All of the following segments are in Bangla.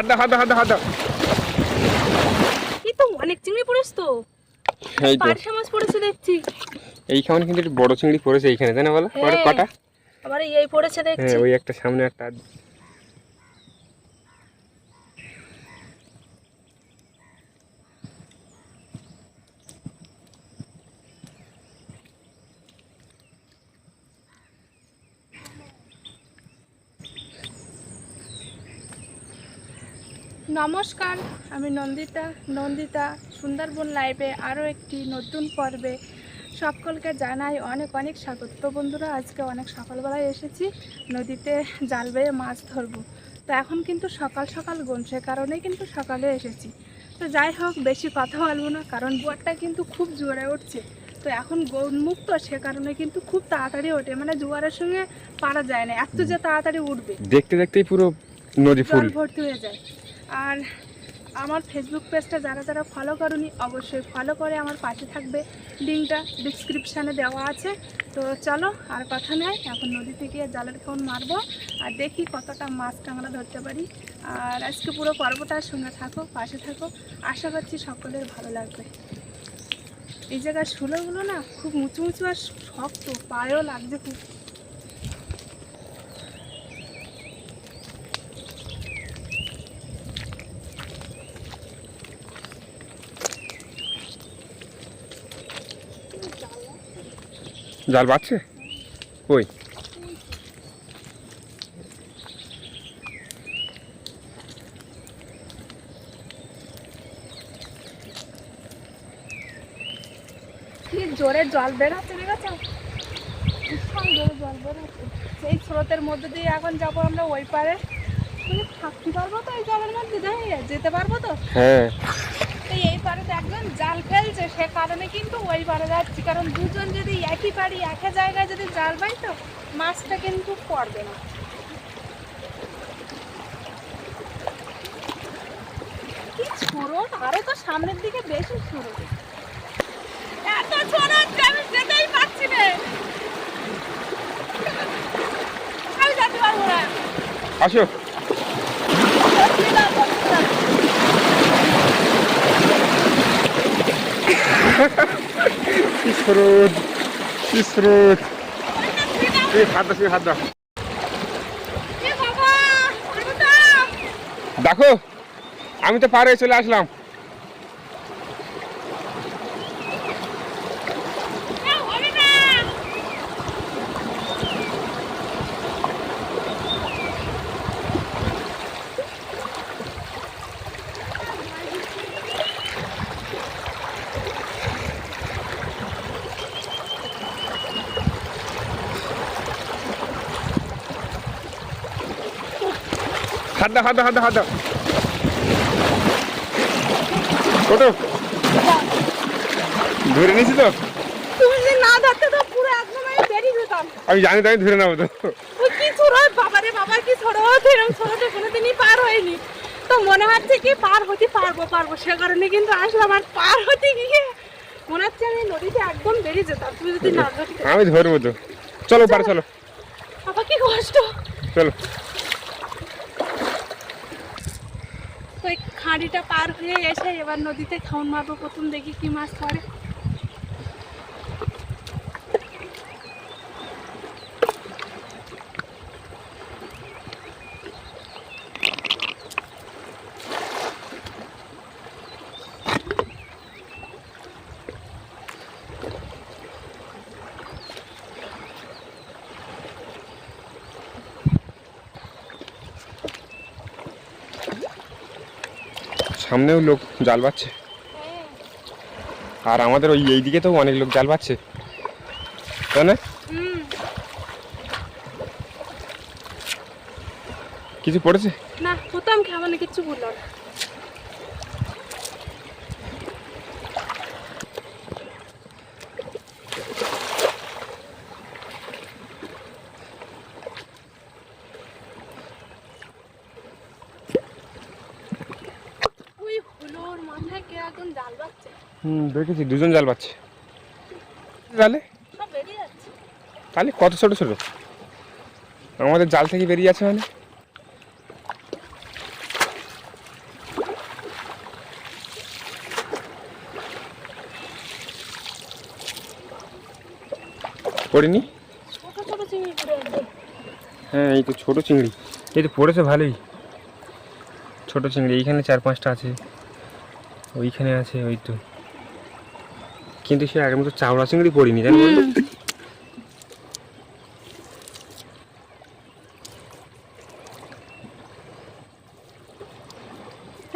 হাত দাও হাত দাও হাত দাও হাত দাও। এই তো অনেক চিংড়ি পড়েছ তো। এই তো। পার্শে মাছ পড়েছে দেখছি। এইখানে কিন্তু একটু বড় চিংড়ি পড়েছে এইখানে তাই না বলো? হ্যাঁ। কটা? আমার এই পড়েছে দেখছি। হ্যাঁ ওই একটা সামনে একটা নমস্কার আমি নন্দিতা। নন্দিতা সুন্দরবন লাইভে আরও একটি নতুন পর্বে সকলকে জানাই অনেক অনেক স্বাগত। তো বন্ধুরা আজকে অনেক সকালবেলায় এসেছি নদীতে জাল বেয়ে মাছ ধরবো। তো এখন কিন্তু সকাল সকাল গুন সে কারণে কিন্তু সকালে এসেছি। তো যাই হোক বেশি কথা বলব না কারণ জোয়ারটা কিন্তু খুব জোরে উঠছে। তো এখন গৌনমুক্ত সে কারণে কিন্তু খুব তাড়াতাড়ি ওঠে মানে জোয়ারের সঙ্গে পারা যায় না এত যে তাড়াতাড়ি উঠবে। দেখতে দেখতেই পুরো নদী ফুল। ভর্তি হয়ে যায়। আর আমার ফেসবুক পেজটা যারা যারা ফলো করনি, অবশ্যই ফলো করে আমার পাশে থাকবে। লিঙ্কটা ডিসক্রিপশানে দেওয়া আছে। তো চলো, আর কথা নয় এখন নদীতে গিয়ে জালের ফোন মারবো আর দেখি কতটা মাছ টাংরা ধরতে পারি। আর আজকে পুরো পর্বটার সঙ্গে থাকো, পাশে থাকো। আশা করছি সকলের ভালো লাগবে। এই জায়গার শুলোগুলো না খুব উঁচু উঁচু আর শক্ত, পায়েও লাগছে খুব। জাল বাচ্ছে কই? জোরে জল দেখেছ ভীষণ জোরে জল বেরোচ্ছে সেই স্রোতের মধ্যে দিয়ে এখন যাব আমরা ওই পারে। তুমি থাকতে পারব তো এই জলের মধ্যে যেতে পারব তো? হ্যাঁ। তো পারে তো একজন জাল ফেলছে সে কারণে কিন্তু ওই পারে যাচ্ছি। কারণ দুজন যদি একই পারি একই জায়গায় যদি জাল পাই তো মাছটা কিন্তু পড়বে না। কি ছোড়ন আরও তো সামনের দিকে বেশি ছোড়ন এত ছোড়ন আমি যেতেই পারছি না। আমি যেতে পারব না। আসো সত্যি না, সত্যি না। কি স্রোত কি স্রোত এই হাত দাও। হাত দাও! দেখো আমি তো পারে চলে আসলাম এ হবে না! হাত দাও হাত দাও হাত দাও হাত দাও কত ধরে নিয়েছি তো? তুমি যদি না ধরতে তো পুরো একদম আমি বেরিয়ে যেতাম। আমি জানি তো আমি ধরে নেব তো। ওই কি ছোড়ো বাবারে বাবা কি ছোড়ো এরকম ছোড়োটা কোনোদিনই পার হয়নি। তো মনে হচ্ছে কি পার হতে পারব পারব। সে কারণে কিন্তু আসলাম আর পার হতে গিয়ে মনে হচ্ছে আমি নদীতে একদম বেরিয়ে যেতাম। তুমি যদি না ধরতে আমি ধরবো তো। চলো পার চলো। বাবা কি কষ্ট। চলো। খাঁড়িটা পার হয়ে এসে এবার নদীতে খাউন মারবো প্রথম দেখি কি মাছ পড়ে সামনেও লোক জাল পাচ্ছে আর আমাদের ওই এই দিকে তো অনেক লোক জাল পাচ্ছে তাই না? কিছু পড়েছে? না প্রথম খাবার কিছু বলল না। দেখেছি দুজন জাল পাচ্ছে। জালে? তাহলে কত ছোট ছোট? আমাদের জাল থেকে বেরিয়ে আছে মানে? পড়িনি? হ্যাঁ এই তো ছোট চিংড়ি। এই তো পড়েছে ভালোই। ছোট চিংড়ি এইখানে চার পাঁচটা আছে। ওইখানে আছে ওই তো। কিন্তু সে আগের মতো চাওড়া চিংড়ি পড়িনি বন্ধু?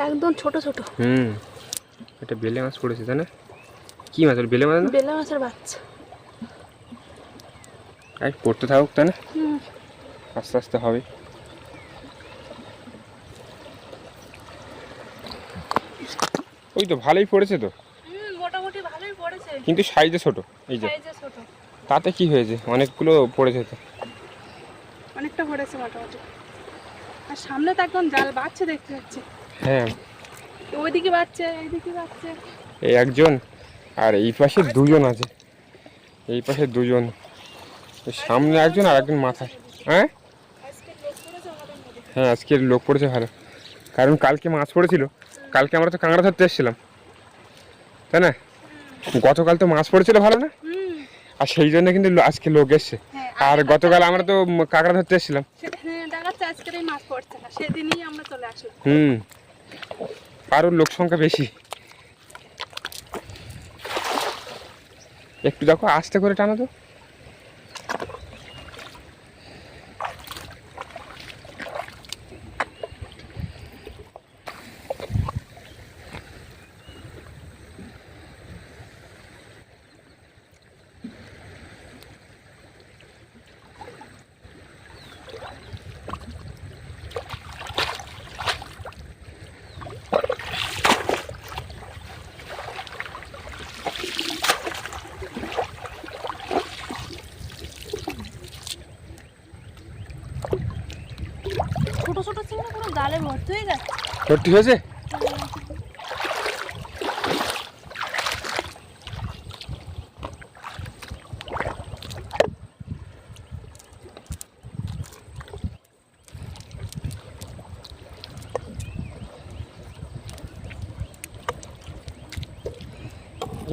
একদম ছোট ছোট। হুম। এটা বেলে মাছ পড়েছে তাই না? কি মাছ ওর বেলে মাছ না? বেলা মাছের বাচ্চা। আর পড়তে থাকুক তাই না? আস্তে আস্তে হবে। ওই তো ভালোই পড়েছে তো হুম মোটামুটি ভালোই পড়েছে কিন্তু সাইজে ছোট এই যে। তাতে কি হয়েছে? অনেকগুলো পড়েছে তো। অনেকটা পড়েছে মোটামুটি। আর সামনে তো একদম জাল বাচ্চা দেখতে পাচ্ছি। হ্যাঁ। ওইদিকে বাচ্চা এইদিকে বাচ্চা এই একজন আর এই পাশে দুজন আছে। এই পাশে দুজন। সামনে একজন আর একজন মাথায়। হ্যাঁ? হ্যাঁ আজকের লোক পড়েছে ভালো। কারণ কালকে মাছ পড়েছিল। কালকে আমরা তো কাঁকড়া ধরতে এসেছিলাম। তাই না? গতকাল তো মাছ পড়েছিল ভালো না? আর সেই জন্য কিন্তু আজকে লোক এসছে। হ্যাঁ আর গতকাল আমরা তো কাঁকড়া ধরতে এসেছিলাম। আসলাম। হুম। আরও লোক সংখ্যা বেশি। একটু দেখো আস্তে করে টানা তো ছোট ছোট চিংড়ি পুরো জালে ভর্তি হয়ে ভর্তি হয়েছে?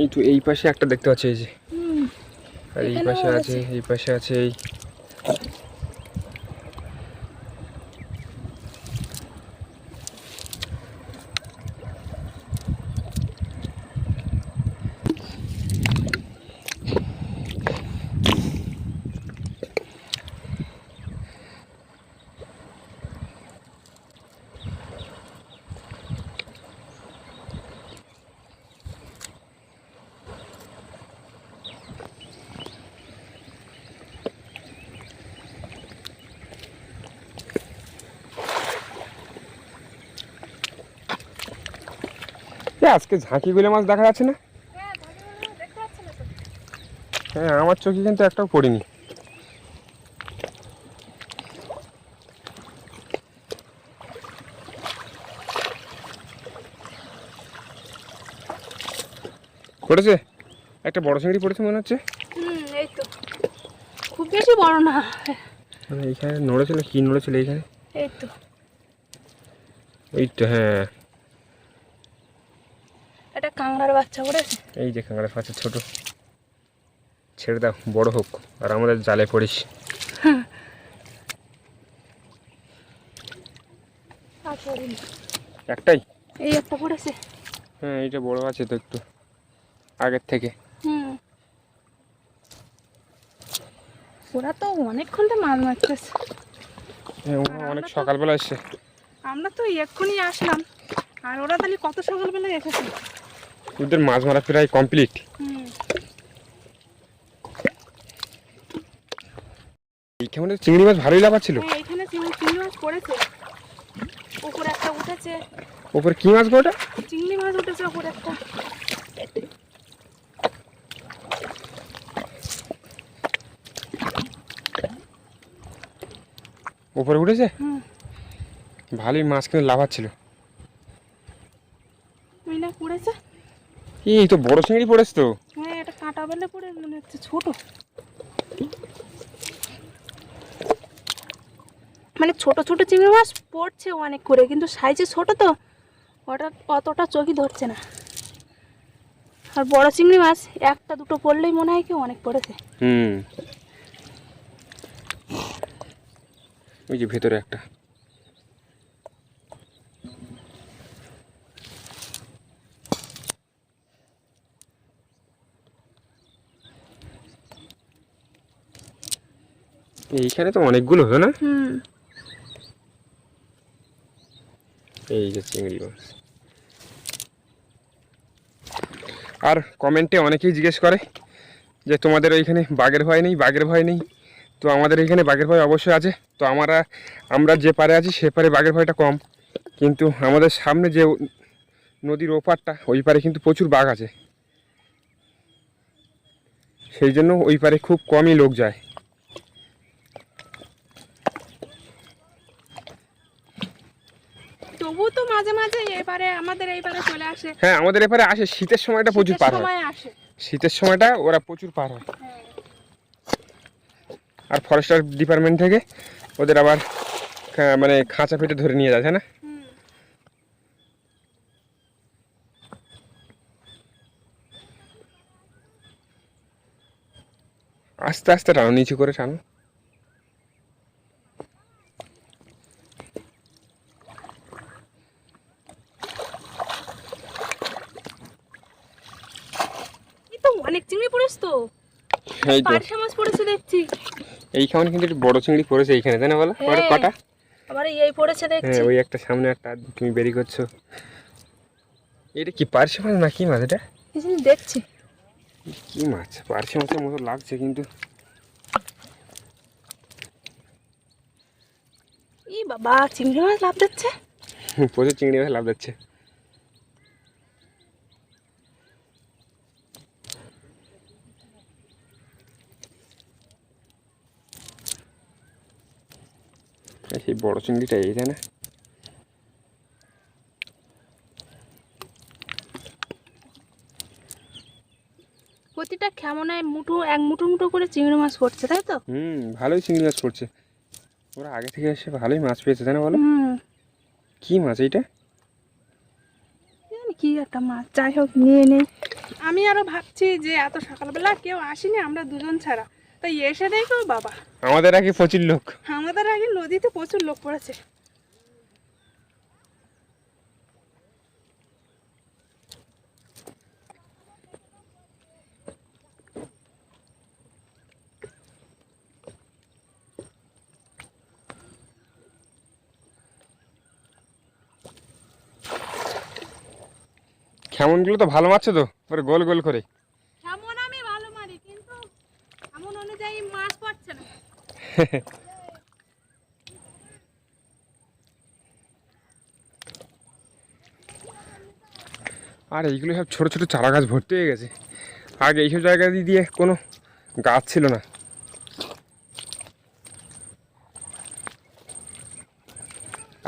এই তো এই পাশে একটা দেখতে পাচ্ছি এই যে। হুম আর এই পাশে আছে। আছে। এই পাশে আছে এই। এ, ঝাঁকি গুলে মাছ দেখা যাচ্ছে না? হ্যাঁ হ্যাঁ আমার চোখে কিন্তু একটাও পড়িনি। পড়েছে? একটা বড় চিংড়ি পড়েছে মনে হচ্ছে। খুব বেশি বড় না। মানে এইখানে নড়েছিল কি নড়েছিল এইখানে? এই তো। এই তো হ্যাঁ। এটা বাচ্চা পড়েছে? এই যে পাচ্ছে ছোট। ছেড়ে দাও বড় হোক আর আমাদের জালে পড়িস। একটাই? এই একটা পড়েছে। হ্যাঁ এইটা বড় আছে তো একটু আগের থেকে। হুম। ওরা তো অনেকক্ষণ তো মাছ মারতেছে। হ্যাঁ, অনেক সকালবেলা আমরা তো এক্ষুনি আসলাম আর ওরা তাহলে কত সকালবেলা এসেছে? ওদের মাছ মারা প্রায় কমপ্লিট হুম এই কেমন চিংড়ি মাছ ভালোই হ্যাঁ এখানে চিংড়ি মাছ পড়েছে। উপরে একটা উঠেছে। ওপরে কি মাছ গো ওটা? চিংড়ি মাছ উঠেছে উপরে একটা। ওপরে উঠেছে? ভালোই মাছ কিন্তু না পড়েছে? এই তো বড় চিংড়ি পড়েছ তো? হ্যাঁ এটা কাঁটা বেলে পড়ে মনে হচ্ছে ছোট। মানে ছোট ছোট চিংড়ি মাছ পড়ছে অনেক করে কিন্তু সাইজে ছোট তো ওটা অতটা চোখই ধরছে না। আর বড় চিংড়ি মাছ একটা দুটো পড়লেই মনে হয় কি অনেক পড়েছে। হুম। ওই যে ভেতরে একটা। এইখানে তো অনেকগুলো হলো না? এই যে চিংড়ি মাছ। আর কমেন্টে অনেকেই জিজ্ঞেস করে যে তোমাদের ওইখানে বাঘের ভয় নেই বাঘের ভয় নেই। তো আমাদের এখানে বাঘের ভয় অবশ্যই আছে। তো আমরা আমরা যে পারে আছি সে পারে বাঘের ভয়টা কম। কিন্তু আমাদের সামনে যে নদীর ওপারটা ওই পারে কিন্তু প্রচুর বাঘ আছে। সেই জন্য ওই পারে খুব কমই লোক যায় তবু তো মাঝে মাঝে এবারে আমাদের এইবারে চলে আসে। হ্যাঁ আমাদের এপারে আসে শীতের সময়টা প্রচুর পার হয়। শীতের সময়টা ওরা প্রচুর পার হয়। হ্যাঁ। আর ফরেস্টার ডিপার্টমেন্ট থেকে ওদের আবার মানে খাঁচা পেটে ধরে নিয়ে যাচ্ছে না? আস্তে আস্তে টানো নিচু করে টানো। চিংড়ি পড়েছ তো? এই তো। পার্শে মাছ পড়েছে দেখছি। এইখানে কিন্তু একটু বড় চিংড়ি পড়েছে এইখানে তাই না বলো? কটা- হ্যাঁ। কটা আবার এই পড়েছে দেখছি। হ্যাঁ ওই একটা সামনে একটা তুমি বেরি করছ। এটা কি পার্শে মাছ না কি মাছ এটা? কিছু দেখছি। কি মাছ? পার্শে মাছের মতো লাগছে কিন্তু। ই বাবা চিংড়ি মাছ লাভ দিচ্ছে? প্রচুর চিংড়ি মাছ লাভ যাচ্ছে সেই বড় চিংড়িটা এই তাই না। প্রতিটা কেমনায় মুঠো এক মুঠো মুঠো করে চিংড়ি মাছ পড়ছে তাই তো? হুম ভালোই চিংড়ি মাছ পড়ছে। ওরা আগে থেকে এসে ভালোই মাছ পেয়েছে তাই না বলো? কি মাছ এইটা? কি একটা মাছ যাই হোক নিয়ে নেই আমি আরও ভাবছি যে এত সকালবেলা কেউ আসেনি আমরা দুজন ছাড়া। তাই এসে দেখো বাবা। আমাদের আগে প্রচুর লোক। আমাদের আগে নদীতে প্রচুর লোক পড়েছে। খেমনগুলো তো ভালো মারছে তো ওরে গোল গোল করে এমন আমি ভালো মারি কিন্তু এমন অনুযায়ী মাছ পড়ছে না আর, এইগুলো সব ছোট ছোট চারা গাছ ভর্তি হয়ে গেছে। আগে এইসব জায়গা দিয়ে কোনো গাছ ছিল না।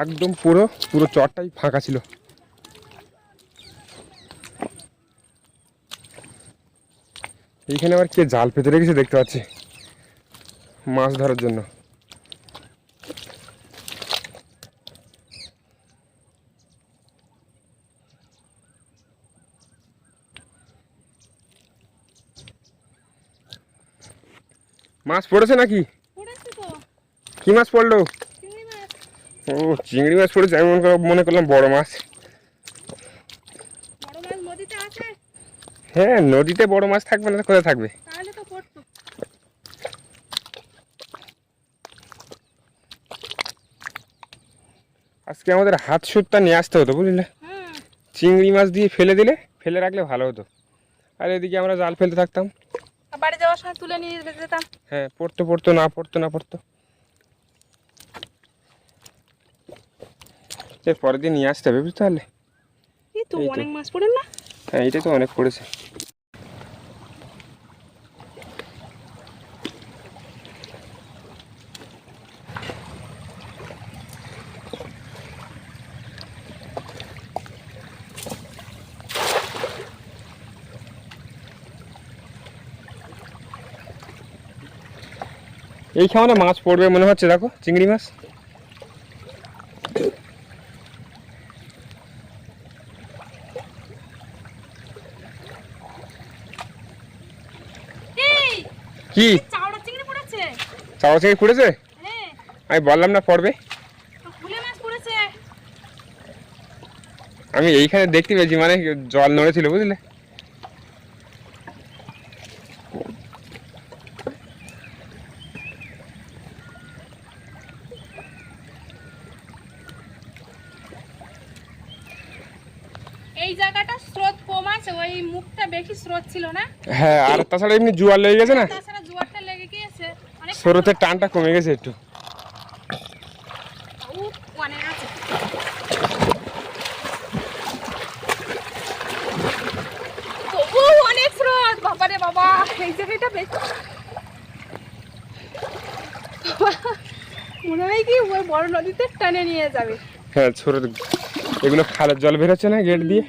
একদম পুরো পুরো চরটাই ফাঁকা ছিল। এইখানে আবার কে জাল পেতে রেখেছে দেখতে পাচ্ছি। মাছ ধরার জন্য। মাছ পড়েছে নাকি? কি মাছ পড়ল? ও চিংড়ি মাছ পড়েছে আমি মনে করলাম- মনে করলাম বড় মাছ। বড় মাছ নদীতে আছে? হ্যাঁ নদীতে বড় মাছ থাকবে না কোথায় থাকবে তাহলে তো পড়তো আজকে আমাদের হাত সুরটা নিয়ে আসতে হতো বুঝলে? চিংড়ি মাছ দিয়ে ফেলে দিলে ফেলে রাখলে ভালো হতো। আর এদিকে আমরা জাল ফেলতে থাকতাম। বাড়ি যাওয়ার সময় তুলে নিয়ে যেতাম। হ্যাঁ পড়তো পড়তো না পড়তো না পড়তো। এর পরের দিন নিয়ে আসতে হবে বুঝতে পারলে? এই তো অনেক মাছ না? হ্যাঁ এটা তো অনেক পড়েছে। এই খাওয়ানে মাছ পড়বে মনে হচ্ছে দেখো চিংড়ি মাছ। কি? চাওড়া চিংড়ি পড়েছে। চাওয়া চিংড়ি পড়েছে? হ্যাঁ। আমি বললাম না পড়বে। আমি এইখানে দেখতে পেয়েছি মানে জল নড়েছিল বুঝলে এই জায়গাটা স্রোত কম আছে ওই মুখটা বেশি স্রোত ছিল না হ্যাঁ আর তাছাড়া এমনি জোয়ার লেগে গেছে না? তাছাড়া জোয়ারটা লেগে গিয়েছে। অনেক টানটা কমে গেছে একটু। স্রোত বাবারে বাবা এই জায়গাটা বেশি। মনে হয় কি ওই বড় নদীতে টানে নিয়ে যাবে। হ্যাঁ স্রোত এগুলো খালের জল বেরোচ্ছে না গেট দিয়ে?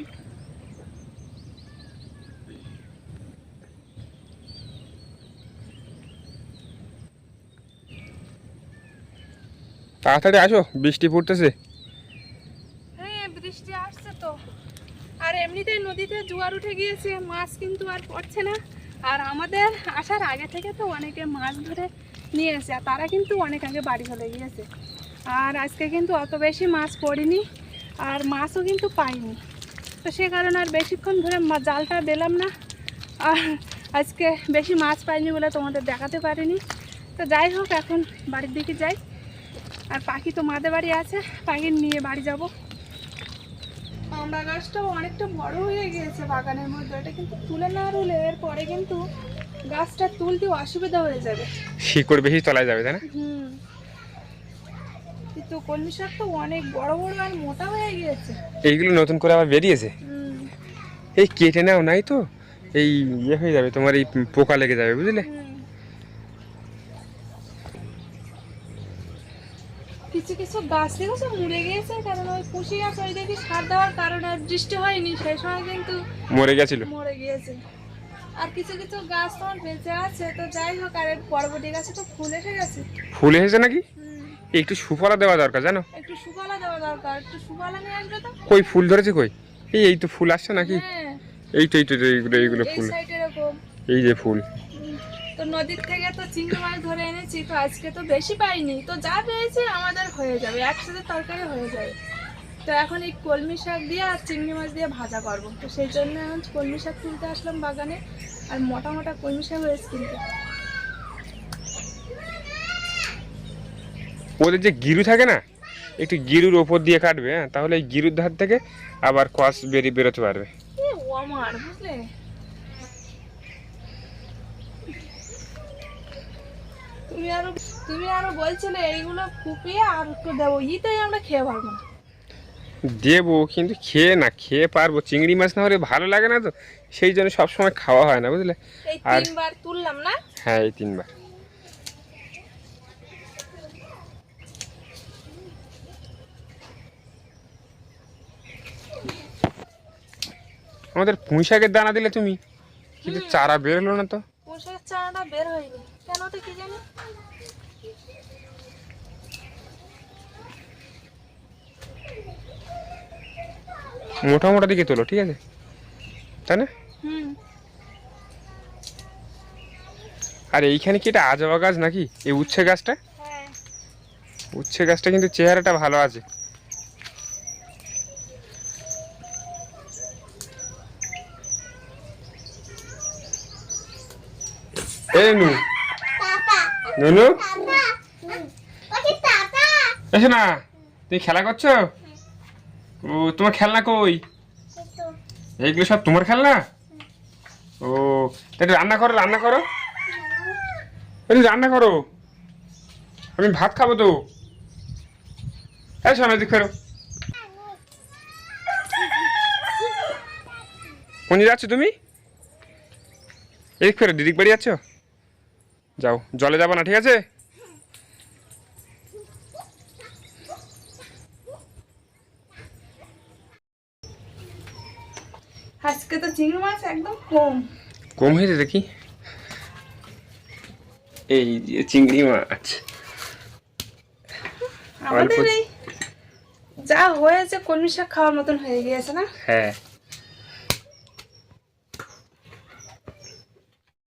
তাড়াতাড়ি আসো, বৃষ্টি পড়তেছে। হ্যাঁ বৃষ্টি আসছে তো। আর এমনিতেই নদীতে জোয়ার উঠে গিয়েছে, মাছ কিন্তু আর পড়ছে না। আর আমাদের আসার আগে থেকে তো অনেকে মাছ ধরে নিয়ে আর তারা কিন্তু অনেক আগে বাড়ি গিয়েছে। আর আজকে কিন্তু অত বেশি মাছ আর মাছও কিন্তু তো সে কারণে আর বেশিক্ষণ ধরে জালটা দিলাম না। আর আজকে বেশি মাছ পাইনি বলে তোমাদের দেখাতে পারিনি। তো যাই হোক, এখন বাড়ির দিকে যাই। আর পাখি তো মাদের বাড়ি আছে পাখি নিয়ে বাড়ি যাব। আমরা গাছটাও অনেকটা বড় হয়ে গিয়েছে বাগানের মধ্যে এটা কিন্তু তুলে না রুলে এরপরে কিন্তু গাছটা তুলতে অসুবিধা হয়ে যাবে। শিকড় বেশি তলায় যাবে তাই না? হুম। কিন্তু কলমি শাক তো অনেক বড় বড় আর মোটা হয়ে গিয়েছে। এইগুলো নতুন করে আবার বেরিয়েছে? এই কেটে নাও নাই তো? এই ইয়ে হয়ে যাবে তোমার এই পোকা লেগে যাবে বুঝলে? কিছু কিছু গাছ থেকে সব মরে গিয়েছে কারণ ওই পুষি গাছ ওই দেখি সার দেওয়ার কারণে আর বৃষ্টি হয়নি সেই সময় কিন্তু মরে গেছিল। মরে গিয়েছে। আর কিছু কিছু গাছ তোমার বেঁচে আছে তো যাই হোক আর পরবর্তী গাছে তো ফুল এসে গেছে। ফুল এসেছে নাকি? একটু সুফলা দেওয়া দরকার জানো? একটু সুফলা দেওয়া দরকার একটু সুফলা নিয়ে আসবে তো? কই ফুল ধরেছে কই? এই এই তো ফুল আসছে নাকি? হ্যাঁ। এই তো এই তো এইগুলো এইগুলো এই ফুল। এই যে ফুল। তো নদীর থেকে তো চিংড়ি মাছ ধরে এনেছি তো আজকে তো বেশি পাইনি। তো যা পেয়েছি আমাদের হয়ে যাবে একসাথে তরকারি হয়ে যাবে। তো এখন এই কলমি শাক দিয়ে আর চিংড়ি মাছ দিয়ে ভাজা করব। তো সেই জন্য এখন কলমি শাক তুলতে আসলাম বাগানে আর মোটা মোটা কলমি শাক হয়েছে কিন্তু। ওদের যে গিরু থাকে না একটু গিরুর ওপর দিয়ে কাটবে হ্যাঁ? তাহলে এই গিরুর ধার থেকে আবার কষ বেরিয়ে বেরোতে পারবে। এ আমার বুঝলে? তুমি আরও তুমি আরও বলছিলে এইগুলো কুপিয়ে আর দেবো। ইতেই আমরা খেয়ে পারব না। দেবো কিন্তু খেয়ে না খেয়ে পারব। চিংড়ি মাছ না হলে ভালো লাগে না তো? সেই জন্য সবসময় খাওয়া হয় না বুঝলে? আর- তিনবার তুললাম না? হ্যাঁ এই তিনবার। আমাদের পুঁই শাকের দানা দিলে তুমি? কিন্তু চারা বেরোলো না তো? পোশাকের চারাটা বের হয়নি। কেন তো কি জানি? মোটা মোটা দিকে তোলো ঠিক আছে? তাই না? আর এইখানে কি এটা আজবা গাছ নাকি? এই উচ্ছে গাছটা? হ্যাঁ। উচ্ছে গাছটা কিন্তু চেহারাটা ভালো আছে। এই নুনু এসো না তুমি খেলা করছ? ও তোমার খেলনা কই? এইগুলো সব তোমার খেলনা? ও তা একটু রান্না করো রান্না করো। রান্না করো। আমি ভাত খাব তো। এই শোনো এদিক ফেরো। কোন যাচ্ছ তুমি? এদিক ফেরো দিদিক বাড়ি যাচ্ছ? যাও জলে যাব না ঠিক আছে? আজকে তো চিংড়ি মাছ একদম কম। কম হয়েছে দেখি। এই যে চিংড়ি মাছ। আমাদের এই যা হয়েছে কলমি শাক খাওয়ার মতন হয়ে গিয়েছে না? হ্যাঁ।